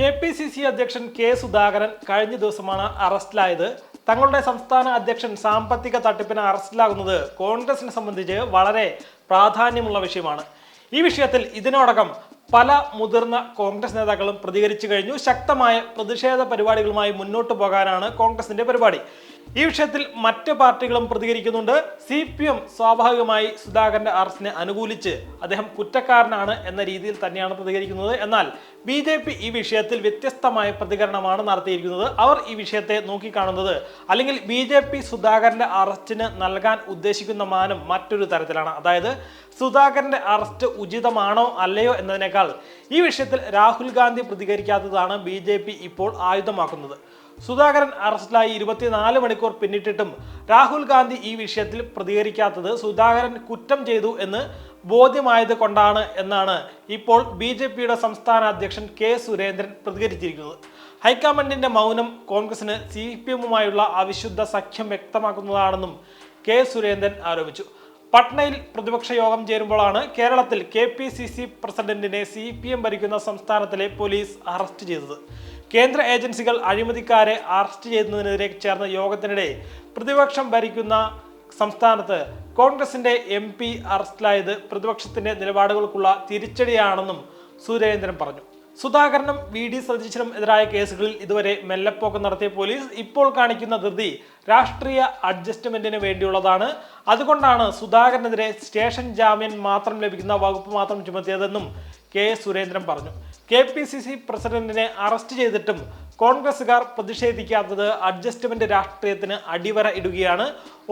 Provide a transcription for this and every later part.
K P C C അധ്യക്ഷൻ K Sudhakaran കഴിഞ്ഞ ദിവസമാണ് അറസ്റ്റിലായത്. തങ്ങളുടെ സംസ്ഥാന അധ്യക്ഷൻ സാമ്പത്തിക തട്ടിപ്പിന് അറസ്റ്റിലാകുന്നത് കോൺഗ്രസിനെ സംബന്ധിച്ച് വളരെ പ്രാധാന്യമുള്ള വിഷയമാണ്. ഈ വിഷയത്തിൽ ഇതിനോടകം പല മുതിർന്ന കോൺഗ്രസ് നേതാക്കളും പ്രതികരിച്ചു കഴിഞ്ഞു. ശക്തമായ പ്രതിഷേധ പരിപാടികളുമായി മുന്നോട്ട് പോകാനാണ് കോൺഗ്രസിന്റെ പരിപാടി. ഈ വിഷയത്തിൽ മറ്റ് പാർട്ടികളും പ്രതികരിക്കുന്നുണ്ട്. സി പി എം സ്വാഭാവികമായി സുധാകരന്റെ അറസ്റ്റിനെ അനുകൂലിച്ച് അദ്ദേഹം കുറ്റക്കാരനാണ് എന്ന രീതിയിൽ തന്നെയാണ് പ്രതികരിക്കുന്നത്. എന്നാൽ ബി ജെ പി ഈ വിഷയത്തിൽ വ്യത്യസ്തമായ പ്രതികരണമാണ് നടത്തിയിരിക്കുന്നത്. അവർ ഈ വിഷയത്തെ നോക്കിക്കാണുന്നത് അല്ലെങ്കിൽ ബി ജെ പി സുധാകരന്റെ അറസ്റ്റിന് നൽകാൻ ഉദ്ദേശിക്കുന്ന മാനം മറ്റൊരു തരത്തിലാണ്. അതായത് സുധാകരന്റെ അറസ്റ്റ് ഉചിതമാണോ അല്ലയോ എന്നതിനേക്കാൾ ഈ വിഷയത്തിൽ രാഹുൽ ഗാന്ധി പ്രതികരിക്കാത്തതാണ് ബി ഇപ്പോൾ ആയുധമാക്കുന്നത്. സുധാകരൻ അറസ്റ്റിലായി ഇരുപത്തിനാല് മണിക്കൂർ പിന്നിട്ടിട്ടും രാഹുൽ ഗാന്ധി ഈ വിഷയത്തിൽ പ്രതികരിക്കാത്തത് സുധാകരൻ കുറ്റം ചെയ്തു എന്ന് ബോധ്യമായത് കൊണ്ടാണ് എന്നാണ് ഇപ്പോൾ ബി ജെ പിയുടെ സംസ്ഥാന അധ്യക്ഷൻ കെ സുരേന്ദ്രൻ പ്രതികരിച്ചിരിക്കുന്നത്. ഹൈക്കമാൻഡിന്റെ മൗനം കോൺഗ്രസിന് സി പി എമ്മുമായുള്ള അവിശുദ്ധ സഖ്യം വ്യക്തമാക്കുന്നതാണെന്നും കെ സുരേന്ദ്രൻ ആരോപിച്ചു. പട്നയിൽ പ്രതിപക്ഷ യോഗം ചേരുമ്പോഴാണ് കേരളത്തിൽ കെ പി സി സി പ്രസിഡന്റിനെ സി പി എം ഭരിക്കുന്ന സംസ്ഥാനത്തിലെ പോലീസ് അറസ്റ്റ് ചെയ്തത്. കേന്ദ്ര ഏജൻസികൾ അഴിമതിക്കാരെ അറസ്റ്റ് ചെയ്യുന്നതിനെതിരെ ചേർന്ന യോഗത്തിനിടെ പ്രതിപക്ഷം ഭരിക്കുന്ന സംസ്ഥാനത്ത് കോൺഗ്രസിന്റെ എം പി അറസ്റ്റിലായത് പ്രതിപക്ഷത്തിന്റെ നിലപാടുകൾക്കുള്ള തിരിച്ചടിയാണെന്നും സുരേന്ദ്രൻ പറഞ്ഞു. സുധാകരനും വി ഡി സതീശനും എതിരായ കേസുകളിൽ ഇതുവരെ മെല്ലപ്പോക്ക് നടത്തിയ പോലീസ് ഇപ്പോൾ കാണിക്കുന്ന ധൃതി രാഷ്ട്രീയ അഡ്ജസ്റ്റ്മെന്റിന് വേണ്ടിയുള്ളതാണ്. അതുകൊണ്ടാണ് സുധാകരനെതിരെ സ്റ്റേഷൻ ജാമ്യം മാത്രം ലഭിക്കുന്ന വകുപ്പ് മാത്രം ചുമത്തിയതെന്നും കെ സുരേന്ദ്രൻ പറഞ്ഞു. കെ പി സി സി പ്രസിഡന്റിനെ അറസ്റ്റ് ചെയ്തിട്ടും കോൺഗ്രസുകാർ പ്രതിഷേധിക്കാത്തത് അഡ്ജസ്റ്റ്മെന്റ് രാഷ്ട്രീയത്തിന് അടിവര ഇടുകയാണ്.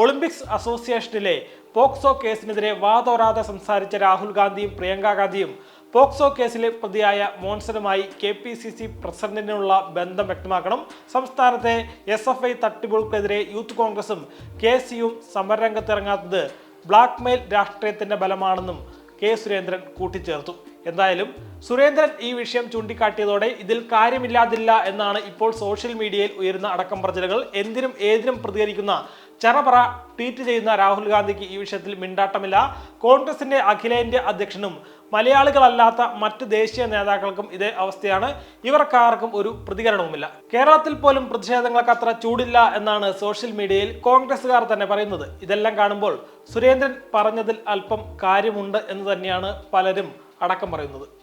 ഒളിമ്പിക്സ് അസോസിയേഷനിലെ പോക്സോ കേസിനെതിരെ വാതോരാതെ സംസാരിച്ച രാഹുൽ ഗാന്ധിയും പ്രിയങ്ക ഗാന്ധിയും പോക്സോ കേസിലെ പ്രതിയായ മോൺസനുമായി കെ പി സി സി പ്രസിഡന്റിനുള്ള ബന്ധം വ്യക്തമാക്കണം. സംസ്ഥാനത്തെ എസ് എഫ് ഐ തട്ടിപ്പുകൾക്കെതിരെ യൂത്ത് കോൺഗ്രസും കെ സിയും സമരരംഗത്തിറങ്ങാത്തത് ബ്ലാക്ക്മെയിൽ രാഷ്ട്രീയത്തിന്റെ ബലമാണെന്നും കെ സുരേന്ദ്രൻ കൂട്ടിച്ചേർത്തു. എന്തായാലും സുരേന്ദ്രൻ ഈ വിഷയം ചൂണ്ടിക്കാട്ടിയതോടെ ഇതിൽ കാര്യമില്ലാതില്ല എന്നാണ് ഇപ്പോൾ സോഷ്യൽ മീഡിയയിൽ ഉയരുന്ന അടക്കം പറച്ചിലുകൾ എന്തിനും ഏതിനും പ്രതികരിക്കുന്ന ചറപറ ട്വീറ്റ് ചെയ്യുന്ന രാഹുൽ ഗാന്ധിക്ക് ഈ വിഷയത്തിൽ മിണ്ടാട്ടമില്ല. കോൺഗ്രസിന്റെ അഖിലേന്ത്യാ അധ്യക്ഷനും മലയാളികളല്ലാത്ത മറ്റ് ദേശീയ നേതാക്കൾക്കും ഇതേ അവസ്ഥയാണ്. ഇവർക്കാർക്കും ഒരു പ്രതികരണവുമില്ല. കേരളത്തിൽ പോലും പ്രതിഷേധങ്ങൾക്ക് അത്ര ചൂടില്ല എന്നാണ് സോഷ്യൽ മീഡിയയിൽ കോൺഗ്രസ്സുകാർ തന്നെ പറയുന്നത്. ഇതെല്ലാം കാണുമ്പോൾ സുരേന്ദ്രൻ പറഞ്ഞതിൽ അല്പം കാര്യമുണ്ട് എന്ന് തന്നെയാണ് പലരും അടക്കം പറയുന്നത്.